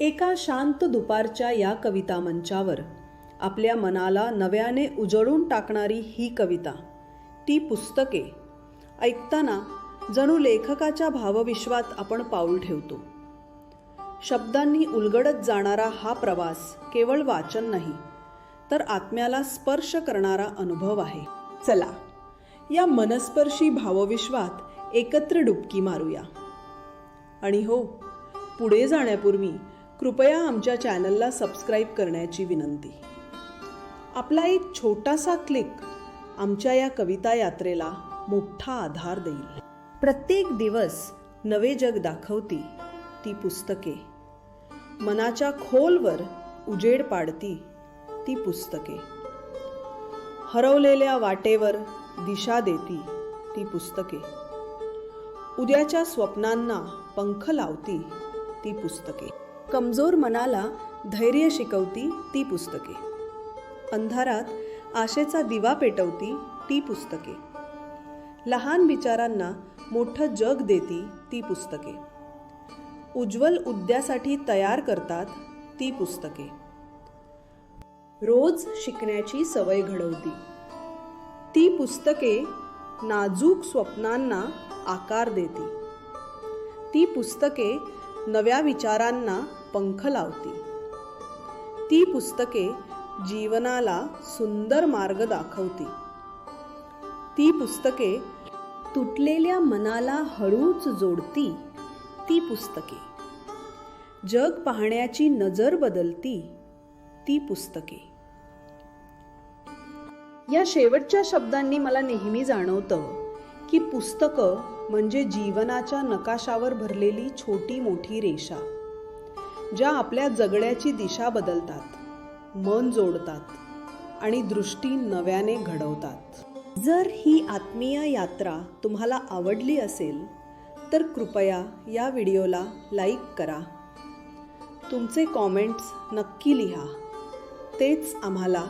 एका शांत दुपारच्या या कविता मंचावर आपल्या मनाला नव्याने उजळून टाकणारी ही कविता ती पुस्तके ऐकताना जणू लेखकाच्या भावविश्वात आपण पाऊल ठेवतो. शब्दांनी उलगडत जाणारा हा प्रवास केवळ वाचन नाही तर आत्म्याला स्पर्श करणारा अनुभव आहे. चला या मनस्पर्शी भावविश्वात एकत्र डुबकी मारूया. आणि हो पुढे जाण्यापूर्वी कृपया आमच्या चॅनलला सबस्क्राईब करण्याची विनंती. आपला एक छोटासा क्लिक आमच्या या कविता यात्रेला मोठा आधार देईल. प्रत्येक दिवस नवे जग दाखवती ती पुस्तके. मनाच्या खोलवर उजेड पाडती ती पुस्तके. हरवलेल्या वाटेवर दिशा देती ती पुस्तके. उद्याच्या स्वप्नांना पंख लावती ती पुस्तके. कमजोर मनाला धैर्य शिकवती ती पुस्तके. अंधारात आशेचा दिवा पेटवती ती पुस्तके. लहान विचारांना मोठं जग देती ती पुस्तके. उज्ज्वल उद्यासाठी तयार करतात ती पुस्तके. रोज शिकण्याची सवय घडवती. ती पुस्तके नाजूक स्वप्नांना आकार देती. ती पुस्तके नव्या विचारांना पंख लावती. ती पुस्तके जीवनाला सुंदर मार्ग दाखवती. ती पुस्तके तुटलेल्या मनाला हळूच जोडती ती पुस्तके. जग पाहण्याची नजर बदलती ती पुस्तके. या शेवटच्या शब्दांनी मला नेहमी जाणवतं की पुस्तकं म्हणजे जीवनाच्या नकाशावर भरलेली छोटी मोठी रेषा. ज्या आपल्या जगण्याची दिशा बदलतात मन जोडतात आणि दृष्टी नव्याने घडवतात. जर ही आत्मीय यात्रा तुम्हाला आवडली असेल तर कृपया या व्हिडिओला लाईक करा. तुमचे कॉमेंट्स नक्की लिहा. तेच आम्हाला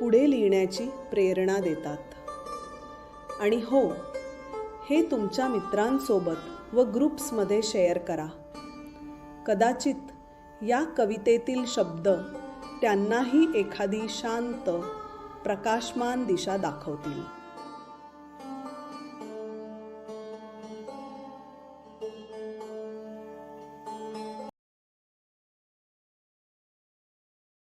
पुढे लिहिण्याची प्रेरणा देतात. आणि हो हे तुमच्या मित्रांसोबत व ग्रुप्समध्ये शेअर करा. कदाचित या कवितेतील शब्द त्यांनाही एखादी शांत प्रकाशमान दिशा दाखवतील.